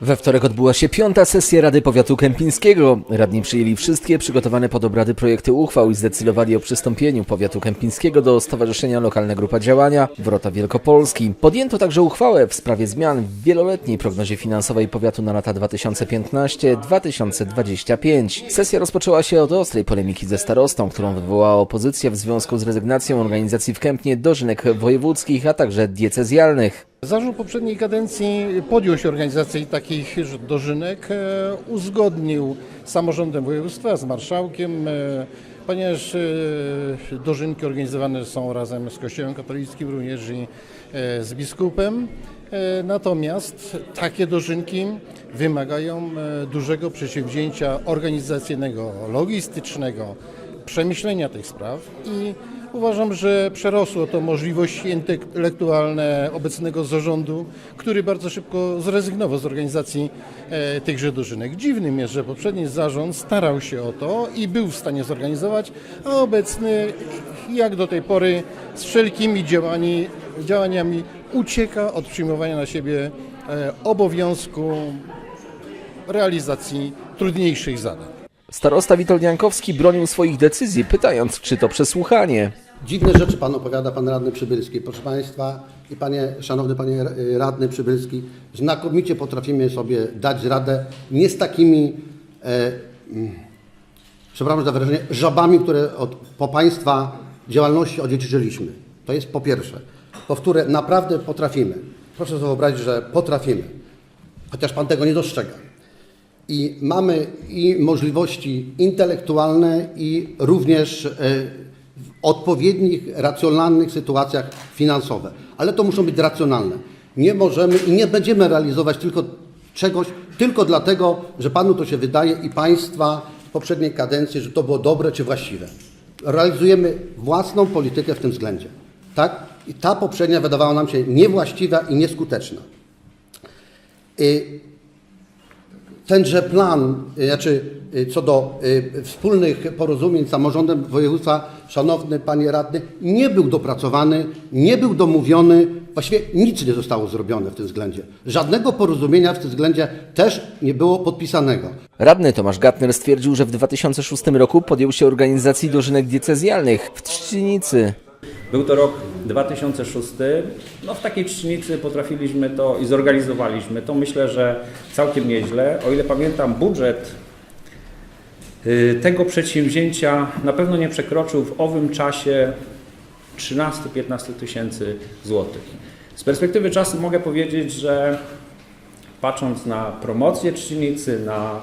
We wtorek odbyła się piąta sesja Rady Powiatu Kępińskiego. Radni przyjęli wszystkie przygotowane pod obrady projekty uchwał i zdecydowali o przystąpieniu Powiatu Kępińskiego do Stowarzyszenia Lokalna Grupa Działania Wrota Wielkopolski. Podjęto także uchwałę w sprawie zmian w wieloletniej prognozie finansowej powiatu na lata 2015-2025. Sesja rozpoczęła się od ostrej polemiki ze starostą, którą wywołała opozycja w związku z rezygnacją organizacji w Kępnie dożynek wojewódzkich, a także diecezjalnych. Zarząd poprzedniej kadencji podjął się organizacji takich dożynek, e, uzgodnił z samorządem województwa, z marszałkiem, e, ponieważ e, dożynki organizowane są razem z Kościołem katolickim, również i z biskupem. Natomiast takie dożynki wymagają dużego przedsięwzięcia organizacyjnego, logistycznego, przemyślenia tych spraw i uważam, że przerosło to możliwości intelektualne obecnego zarządu, który bardzo szybko zrezygnował z organizacji e, tychże dożynek. Dziwnym jest, że poprzedni zarząd starał się o to i był w stanie zorganizować, a obecny jak do tej pory z wszelkimi działani, działaniami ucieka od przyjmowania na siebie e, obowiązku realizacji trudniejszych zadań. Starosta Witold Jankowski bronił swoich decyzji, pytając, czy to przesłuchanie. Dziwne rzeczy pan opowiada, pan radny Przybylski. Proszę państwa i panie, szanowny panie radny Przybylski, znakomicie potrafimy sobie dać radę nie z takimi, e, mm, przepraszam za wyrażenie, żabami, które od, po państwa działalności odziedziczyliśmy. To jest po pierwsze. Powtórę, naprawdę potrafimy. Proszę sobie wyobrazić, że potrafimy. Chociaż pan tego nie dostrzega. I mamy i możliwości intelektualne, i również e, odpowiednich, racjonalnych sytuacjach finansowe. Ale to muszą być racjonalne. Nie możemy i nie będziemy realizować tylko czegoś tylko dlatego, że panu to się wydaje i państwa w poprzedniej kadencji, że to było dobre czy właściwe. Realizujemy własną politykę w tym względzie. Tak? I ta poprzednia wydawała nam się niewłaściwa i nieskuteczna. Y, tenże plan, y, znaczy y, co do y, wspólnych porozumień z samorządem województwa, szanowny panie radny, nie był dopracowany, nie był domówiony, właściwie nic nie zostało zrobione w tym względzie. Żadnego porozumienia w tym względzie też nie było podpisanego. Radny Tomasz Gatner stwierdził, że w 2006 roku podjął się organizacji dożynek diecezjalnych w Trzcinicy. Był to rok 2006. No w takiej czynnicy potrafiliśmy to i zorganizowaliśmy to. Myślę, że całkiem nieźle. O ile pamiętam, budżet y, tego przedsięwzięcia na pewno nie przekroczył w owym czasie 13-15 tysięcy złotych. Z perspektywy czasu mogę powiedzieć, że patrząc na promocję Trzcinicy, na,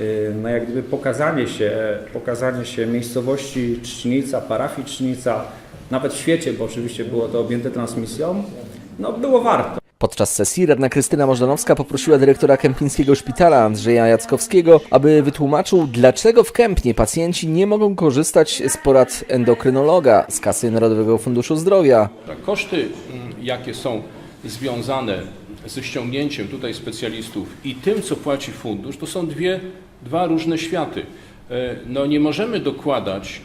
y, na jak gdyby pokazanie się, pokazanie się miejscowości Trzcinica, parafii Trzcinica, nawet w świecie, bo oczywiście było to objęte transmisją, no było warto. Podczas sesji radna Krystyna Możdanowska poprosiła dyrektora Kępińskiego Szpitala Andrzeja Jackowskiego, aby wytłumaczył, dlaczego w Kępnie pacjenci nie mogą korzystać z porad endokrynologa z kasy Narodowego Funduszu Zdrowia. Koszty, mm, jakie są związane ze ściągnięciem tutaj specjalistów i tym, co płaci fundusz, to są dwie, dwa różne światy. E, No nie możemy dokładać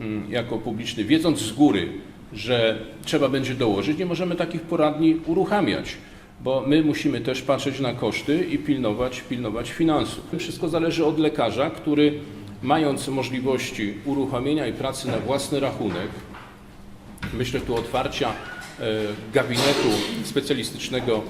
mm, jako publiczny, wiedząc z góry, że trzeba będzie dołożyć, nie możemy takich poradni uruchamiać, bo my musimy też patrzeć na koszty i pilnować, pilnować finansów. Wszystko zależy od lekarza, który mając możliwości uruchomienia i pracy na własny rachunek, Myślę tu otwarcia gabinetu specjalistycznego e,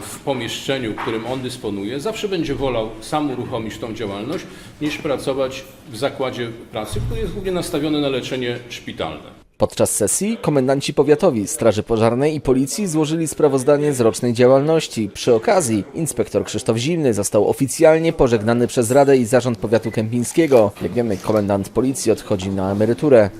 w pomieszczeniu, którym on dysponuje, zawsze będzie wolał sam uruchomić tą działalność, niż pracować w zakładzie pracy, który jest głównie nastawiony na leczenie szpitalne. Podczas sesji komendanci powiatowi, Straży Pożarnej i Policji złożyli sprawozdanie z rocznej działalności. Przy okazji inspektor Krzysztof Zimny został oficjalnie pożegnany przez Radę i Zarząd Powiatu Kępińskiego. Jak wiemy, komendant Policji odchodzi na emeryturę.